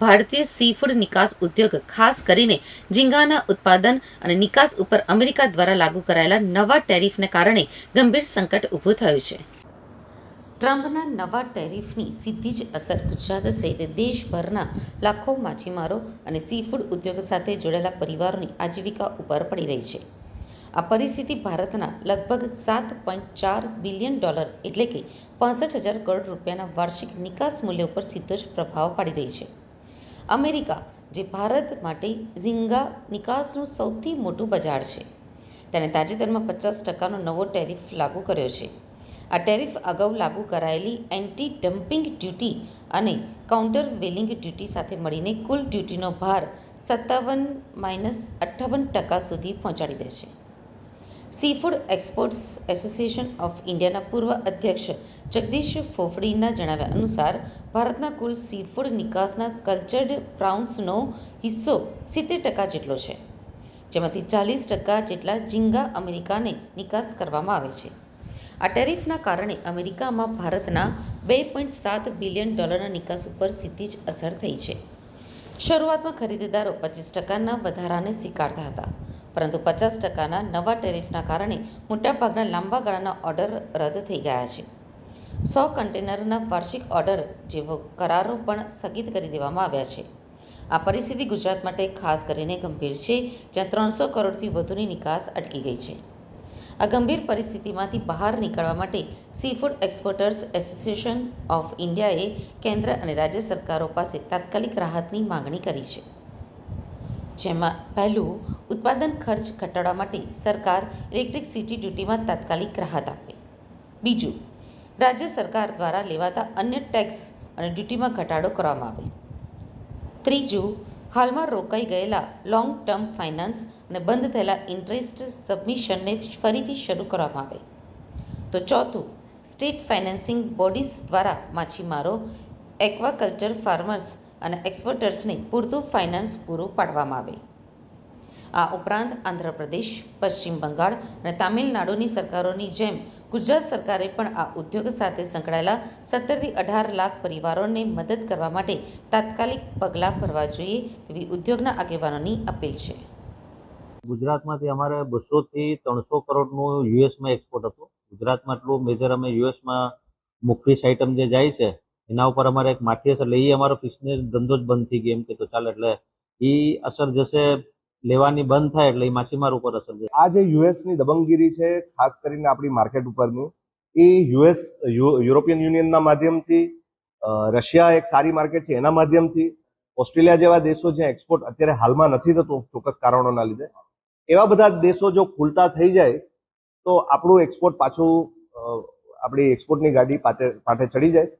ભારતીય C food નિકાસ ઉદ્યોગ, ખાસ કરીને ઝીંગાના ઉત્પાદન અને નિકાસ ઉપર અમેરિકા દ્વારા લાગુ કરાયેલા નવા ટેરિફને કારણે ગંભીર સંકટ ઊભું થયું છે. ટ્રમ્પના નવા ટેરિફની સીધી જ અસર ગુજરાત સહિત દેશભરના લાખો માછીમારો અને સીફૂડ ઉદ્યોગ સાથે જોડાયેલા પરિવારોની આજીવિકા ઉપર પડી રહી છે. આ પરિસ્થિતિ ભારતના લગભગ સાત પોઈન્ટ ચાર બિલિયન ડોલર એટલે કે પાસઠ હજાર કરોડ રૂપિયાના વાર્ષિક નિકાસ મૂલ્ય ઉપર સીધો જ પ્રભાવ પાડી રહી છે. અમેરિકા, જે ભારત માટે ઝીંગા નિકાસનું સૌથી મોટું બજાર છે. તેણે તાજેતરમાં પચાસ ટકાનો નવો ટેરિફ લાગુ કર્યો છે. આ ટેરિફ અગાઉ લાગુ કરાયેલી એન્ટી ડમ્પિંગ ડ્યુટી અને કાઉન્ટર વેલિંગ ડ્યુટી સાથે મળીને કુલ ડ્યુટીનો ભાર સત્તાવન માઇનસ અઠ્ઠાવન ટકા સુધી પહોંચાડી દે છે. સીફૂડ એક્સપોર્ટ્સ એસોસિએશન ઓફ ઇન્ડિયાના પૂર્વ અધ્યક્ષ જગદીશ ફોફડીના જણાવ્યા અનુસાર, ભારતના કુલ સીફૂડ નિકાસના કલ્ચર્ડ પ્રાઉન્સનો હિસ્સો સિત્તેર ટકા જેટલો છે, જેમાંથી ચાલીસ ટકા જેટલા ઝીંગા અમેરિકાને નિકાસ કરવામાં આવે છે. આ ટેરિફના કારણે અમેરિકામાં ભારતના બે પોઈન્ટ સાત બિલિયન ડોલરના નિકાસ ઉપર સીધી જ અસર થઈ છે. શરૂઆતમાં ખરીદદારો પચીસ ટકાના વધારાને સ્વીકારતા હતા. પરંતુ પચાસ ટકાના નવા ટેરિફના કારણે મોટાભાગના લાંબા ગાળાના ઓર્ડર રદ થઈ ગયા છે. સો કન્ટેનરના વાર્ષિક ઓર્ડર જેવો કરારો પણ સ્થગિત કરી દેવામાં આવ્યા છે. આ પરિસ્થિતિ ગુજરાત માટે ખાસ કરીને ગંભીર છે, જ્યાં ત્રણસો કરોડથી વધુની નિકાસ અટકી ગઈ છે. આ ગંભીર પરિસ્થિતિમાંથી બહાર નીકળવા માટે સીફૂડ એક્સપોર્ટર્સ એસોસિએશન ઓફ ઇન્ડિયાએ કેન્દ્ર અને રાજ્ય સરકારો પાસે તાત્કાલિક રાહતની માંગણી કરી છે. જેમાં પહેલું, ઉત્પાદન ખર્ચ ઘટાડવા માટે સરકાર ઇલેક્ટ્રિસિટી ડ્યુટીમાં તાત્કાલિક રાહત આપે. બીજું, રાજ્ય સરકાર દ્વારા લેવાતા અન્ય ટેક્સ અને ડ્યુટીમાં ઘટાડો કરવામાં આવે. ત્રીજું, હાલમાં રોકાઈ ગયેલા લોંગ ટર્મ ફાઇનાન્સ અને બંધ થયેલા ઇન્ટરેસ્ટ સબમિશનને ફરીથી શરૂ કરવામાં આવે. તો ચોથું સ્ટેટ ફાઇનાન્સિંગ બોડીઝ દ્વારા માછીમારો એક્વાકલ્ચર ફાર્મર્સ અને એક્સપોર્ટર્સને પૂરતું ફાઇનાન્સ પૂરું પાડવામાં આવે. આ ઉપરાંત આંધ્રપ્રદેશ, પશ્ચિમ બંગાળ અને તામિલનાડુની સરકારોની જેમ ગુજરાત સરકારે પણ આ ઉદ્યોગ સાથે સંકળાયેલા સત્તરથી અઢાર લાખ પરિવારોને મદદ કરવા માટે તાત્કાલિક પગલાં ભરવા જોઈએ તેવી ઉદ્યોગના આગેવાનોની અપીલ છે. ગુજરાતમાંથી અમારે બસોથી ત્રણસો કરોડનું યુએસમાં એક્સપોર્ટ હતું. ગુજરાતમાં એટલું મેજર અમે યુએસમાં મુખફીસ આઇટમ જે જાય છે એના ઉપર અમારે એક માઠી અસર એટલે એ અમારો ફિશનેસ ધંધો જ બંધ થઈ ગયો એમ કે તો ચાલે, એટલે એ અસર જશે લેવાની બંધ થાય, એટલે એ માછીમાર ઉપર અસર જશે. આ જે યુએસની દબંગગીરી છે, ખાસ કરીને આપણી માર્કેટ ઉપરની એ યુએસ યુરોપિયન યુનિયનના માધ્યમથી રશિયા એક સારી માર્કેટ છે, એના માધ્યમથી, ઓસ્ટ્રેલિયા જેવા દેશો જ્યાં એક્સપોર્ટ અત્યારે હાલમાં નથી થતો, ચોક્કસ કારણોના લીધે, એવા બધા દેશો જો ખુલતા થઈ જાય, તો આપણું એક્સપોર્ટ પાછું આપણી એક્સપોર્ટની ગાડી પાટે ચડી જાય.